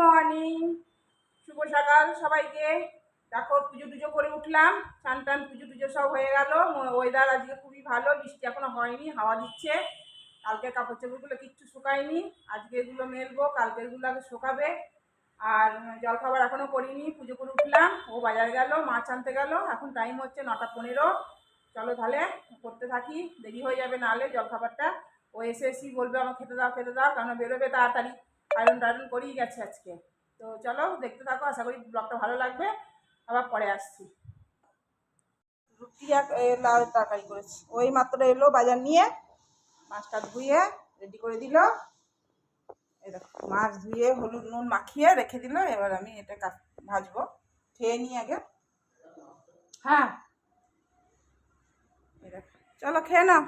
Morning শুভ সকাল সবাইকে। দেখো পুজো টুজো করে উঠলাম, স্নান টান, পুজো টুজো সব হয়ে গেল। ওয়েদার আজকে খুবই ভালো, বৃষ্টি এখনও হয়নি, হাওয়া দিচ্ছে। কালকে কাপড় চাপড়গুলো কিচ্ছু শুকায়নি। আজকে এগুলো মেলবো, কালকেরগুলো আগে শুকাবে। আর জলখাবার এখনও করিনি, পুজো করে উঠলাম। ও বাজার গেল, মাছ আনতে গেল। এখন টাইম হচ্ছে নটা পনেরো। চলো তাহলে করতে থাকি, দেরি হয়ে যাবে নাহলে জলখাবারটা। ও এসে এসি বলবে আমার খেতে দাও খেতে দাও। কারণ বেরোবে তাড়াতাড়ি। আয়রন টায়রন করেই গেছে আজকে। তো চলো দেখতে থাকো আশা করি ব্লগটা ভালো লাগবে। আবার পরে আসছি। রুটি আর লাউ তরকারি করেছি। ওই মাত্র এলো বাজার নিয়ে মাছটা ধুয়ে রেডি করে দিল। এই দেখো মাছ ধুয়ে হলুদ নুন মাখিয়ে রেখে দিল। এবার আমি এটা কাট- ভাজবো। খেয়ে নিই আগে। হ্যাঁ। চলো খেয়ে নাও।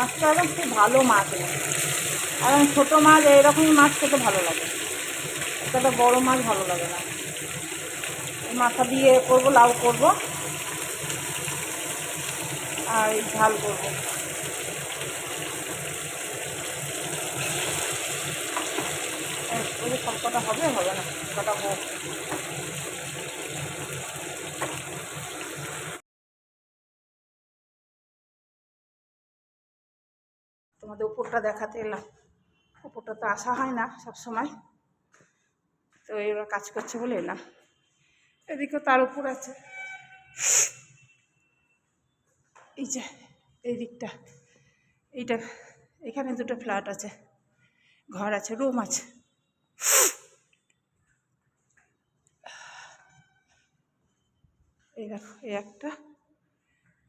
মাছটা একদম খুব ভালো মাছ। এখন ছোটো মাছ এইরকমই মাছ খেতে ভালো লাগে। একটা বড় মাছ ভালো লাগে না। মাথা দিয়ে করব, লাউ করব। আর ঝাল করব। সব কটা হবে? হবে না। কটা হোক। তোমাদের উপরটা দেখাতে এলাম। উপরটা তো আসা হয় না সব সময় তো এবার কাজ করছে বলে এলাম। এদিকেও তার উপর আছে। এই যে, এই দিকটা। এইটা, এখানে দুটো ফ্ল্যাট আছে। ঘর আছে, রুম আছে। এই দেখো, এই একটা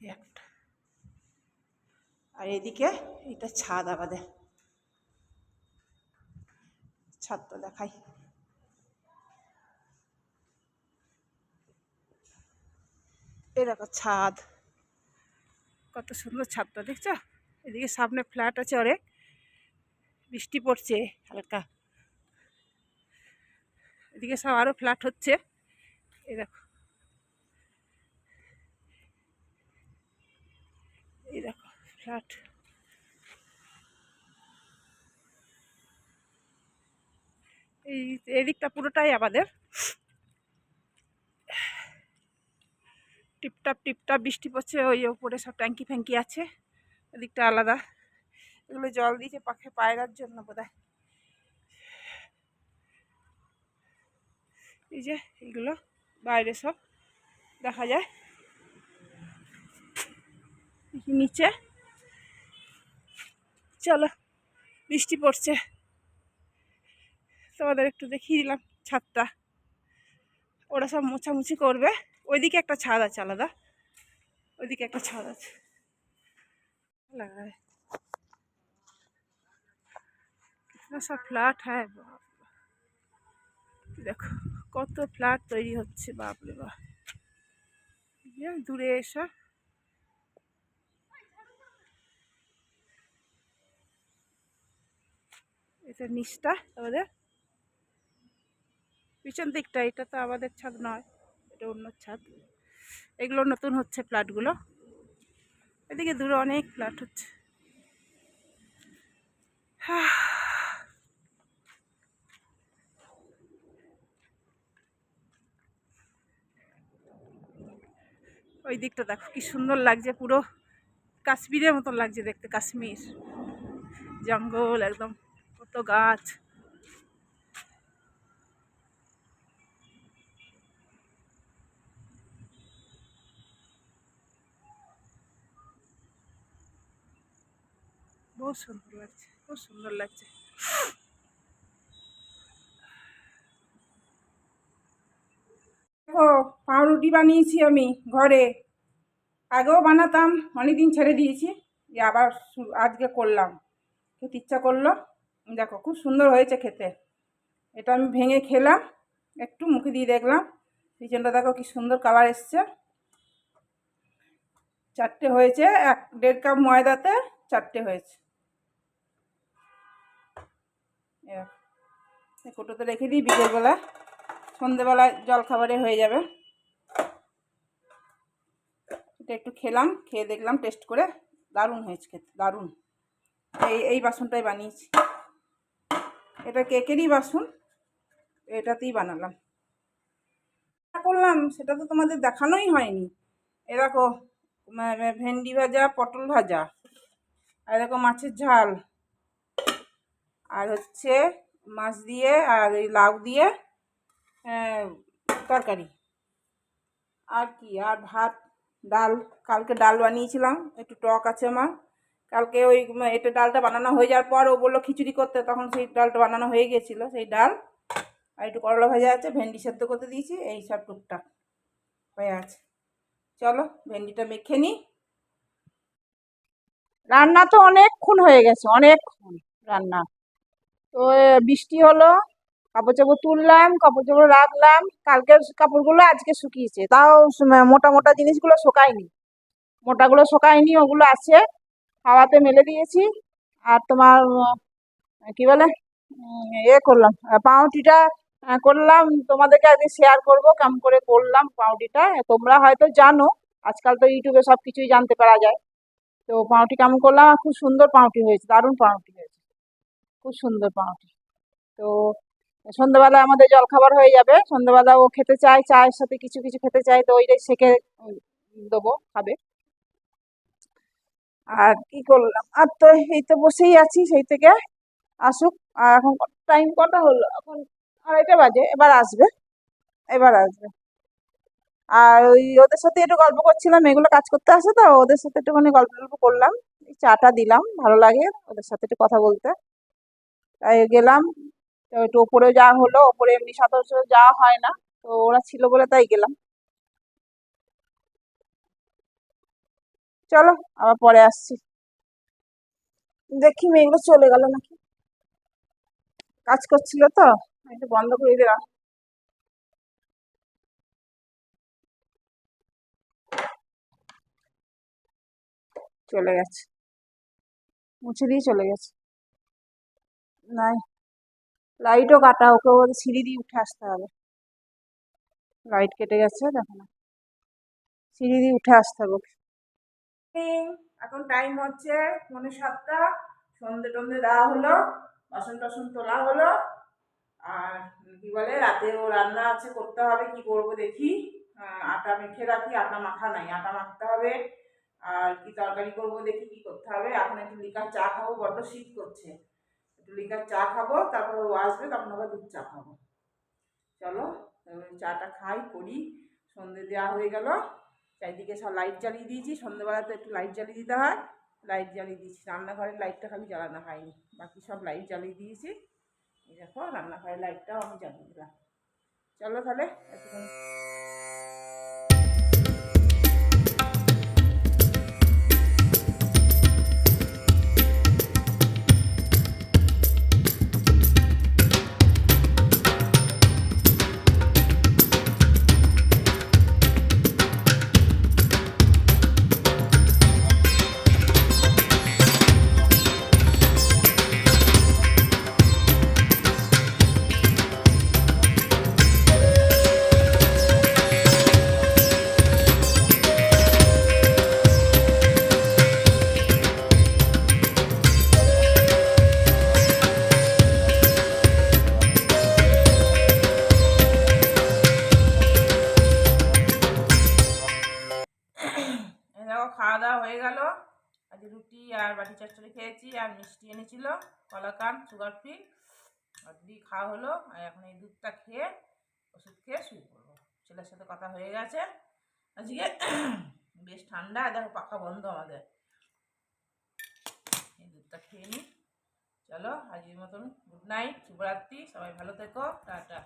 একটা। আর এদিকে এটা ছাদ আমাদের। ছাদ তো দেখাই। দেখো ছাদ। কত সুন্দর ছাদটা, দেখছ? এদিকে সামনে ফ্ল্যাট আছে অনেক। বৃষ্টি পড়ছে হালকা। এদিকে সব আরও ফ্ল্যাট হচ্ছে। এই দেখো। ফ্ল্যাট। এই এদিকটা পুরোটাই আমাদের। টিপটাপ টিপটাপ, বৃষ্টি পড়ছে, ওই উপরে সব ট্যাঙ্কি ফ্যাঙ্কি আছে। ওদিকটা আলাদা। এগুলো জল দিয়েছে পাখে পায়রার জন্য বোধহয়। এই যে এগুলো, বাইরে সব দেখা যায়। নিচে চলো, বৃষ্টি পড়ছে। তোমাদের একটু দেখিয়ে দিলাম ছাদটা। ওরা সব মোছামুছি করবে। ওইদিকে একটা ছাদ আছে আলাদা। ওইদিকে একটা ছাদ আছে। সব ফ্ল্যাট হ্যাঁ দেখো, কত ফ্ল্যাট তৈরি হচ্ছে, বাপরে বাপ। দূরে এসব এটা নিচটা আমাদের পিছন দিকটা, এটা তো আমাদের ছাদ নয়, এটা অন্য ছাদ। এগুলো নতুন হচ্ছে ফ্ল্যাটগুলো। এদিকে দূরে অনেক ফ্ল্যাট হচ্ছে। ওই দিকটা দেখো, কি সুন্দর লাগছে, পুরো কাশ্মীরের মতন লাগছে দেখতে, কাশ্মীর। জঙ্গল একদম। কত গাছ। বহুত সুন্দর লাগছে খুব সুন্দর লাগছে। পাউরুটি বানিয়েছি আমি ঘরে। আগেও বানাতাম, অনেকদিন ছেড়ে দিয়েছি, যে আবার আজকে করলাম। খেতে ইচ্ছা করল? দেখো, খুব সুন্দর হয়েছে খেতে। এটা আমি ভেঙে খেলাম, একটু মুখে দিয়ে দেখলাম। পিছনটা দেখো কি সুন্দর কালার এসছে। চারটে হয়েছে, এক, দেড় কাপ ময়দাতে চারটে হয়েছে। কোটোতে রেখে দিই, বিকেলবেলা। সন্ধেবেলায় জল খাবারে হয়ে যাবে। এটা একটু খেলাম, খেয়ে দেখলাম টেস্ট করে দারুণ হয়েছে খেতে, দারুণ। এই এই বাসনটাই বানিয়েছি। এটা কেকেরই বাসন, এটাতেই বানালাম। করলাম, সেটা তো তোমাদের দেখানোই হয়নি। এ দেখো, মা- মা- ভেন্ডি ভাজা, পটল ভাজা, আর এরকম মাছের ঝাল। আর হচ্ছে মাছ দিয়ে আর এই লাউ দিয়ে তরকারি। আর কি? আর ভাত, ডাল। কালকে ডাল বানিয়েছিলাম, একটু টক আছে আমার। কালকে ওই এটা ডালটা বানানো হয়ে যাওয়ার পর ও বলল খিচুড়ি করতে, তখন সেই ডালটা বানানো হয়ে গিয়েছিল সেই ডাল। আর একটু করলা ভাজা আছে, ভেন্ডি সেদ্ধ করতে দিয়েছি, এই সব টুকটাক হয়ে আছে। চলো, ভেন্ডিটা মেখে নিই রান্না তো অনেকক্ষণ হয়ে গেছে, অনেকক্ষণ রান্না। তো বৃষ্টি হলো কাপড় চাপড় তুললাম কাপড় চাপড় রাখলাম, কালকের কাপড়গুলো আজকে শুকিয়েছে, তাও মোটা মোটা জিনিসগুলো শোকায়নি। মোটাগুলো শোকায়নি, ওগুলো আছে। হাওয়াতে মেলে দিয়েছি। আর তোমার কি বলে এ করলাম আহ, পাউরুটিটা করলাম। তোমাদেরকে আজকে শেয়ার করব কেমন করে করলাম পাউরুটিটা। তোমরা হয়তো জানো আজকাল তো ইউটিউবে সব কিছুই জানতে পারা যায়। তো পাউরুটি কেমন করলাম খুব সুন্দর পাউরুটি হয়েছে দারুণ পাউরুটি হয়েছে। খুব সুন্দর পাউরুটি। তো সন্ধ্যেবেলা আমাদের জলখাবার হয়ে যাবে সন্ধ্যেবেলা ও খেতে চায় চায়ের সাথে কিছু কিছু খেতে চায় তো ওইটাই সেকে দেবো খাবে। আর কি করলাম? আর তো এই তো বসেই আছি, সেই থেকে আসুক। আর এখন টাইম কটা হলো? এখন আড়াইটা বাজে, এবার আসবে। এবার আসবে। আর ওই ওদের সাথে একটু গল্প করছিলাম, এগুলো কাজ করতে আসে তো, ওদের সাথে একটুখানি গল্প টল্প করলাম। চাটা দিলাম, ভালো লাগে ওদের সাথে একটু কথা বলতে। তাই গেলাম, তো একটু ওপরে যাওয়া হলো, ওপরে এমনি সচরাচর যাওয়া হয় না, তো ওরা ছিল বলে তাই গেলাম। চলো, আবার পরে আসছি। দেখি মেয়েগুলো চলে গেল নাকি। কাজ করছিল তো, একটু বন্ধ করে দিলাম। চলে গেছে। মুছে দিয়ে চলে গেছে। নাই। লাইটও কাটা, ওকে ওদের সিঁড়ি দিয়ে উঠে আসতে হবে। লাইট কেটে গেছে, দেখো না। সিঁড়ি দিয়ে উঠে আসতে হবে। এখন টাইম হচ্ছে পৌনে সাতটা, সন্ধে টন্ধে দেওয়া হলো, বাসন টাসন তোলা হলো, আর কি বলে, রাতেও রান্না আছে, করতে হবে, কি করব দেখি। আটা মেখে রাখি, আটা মাখা নাই, আটা মাখতে হবে, আর কি তরকারি করব দেখি, কি করতে হবে। এখন একটু লিকার চা খাব, বড্ড শীত করছে। একটু লিকার চা খাব, তারপর ও আসবে, তখন আবার দুধ চা খাব। চলো চাটা খাই, করি, সন্ধে দেওয়া হয়ে গেল। চারিদিকে সব লাইট জ্বালিয়ে দিয়েছি। সন্ধ্যেবেলা তো একটু লাইট জ্বালিয়ে দিতে হয়। লাইট জ্বালিয়ে দিয়েছি। রান্নাঘরের লাইটটা খালি জ্বালানো হয়নি। বাকি সব লাইট জ্বালিয়ে দিয়েছি। এই দেখো, রান্নাঘরের লাইটটাও আমি জ্বালিয়ে দিলাম। চলো তাহলে একটুখানি বাটি চচ্চড়ি খেয়েছি আর মিষ্টি এনেছিল, কলাকান সুগার ফ্রি দিয়ে খাওয়া হলো, আর এখন এই দুধটা খেয়ে ওষুধ খেয়ে শুয়ে পড়ব। ছেলের সাথে কথা হয়ে গেছে। আজকে বেশ ঠান্ডা দেখো পাখা বন্ধ আমাদের। এই দুধটা খেয়ে নিই চলো, আজকের মতন গুড নাইট শুভরাত্রি, সবাই ভালো থেকো, টাটা।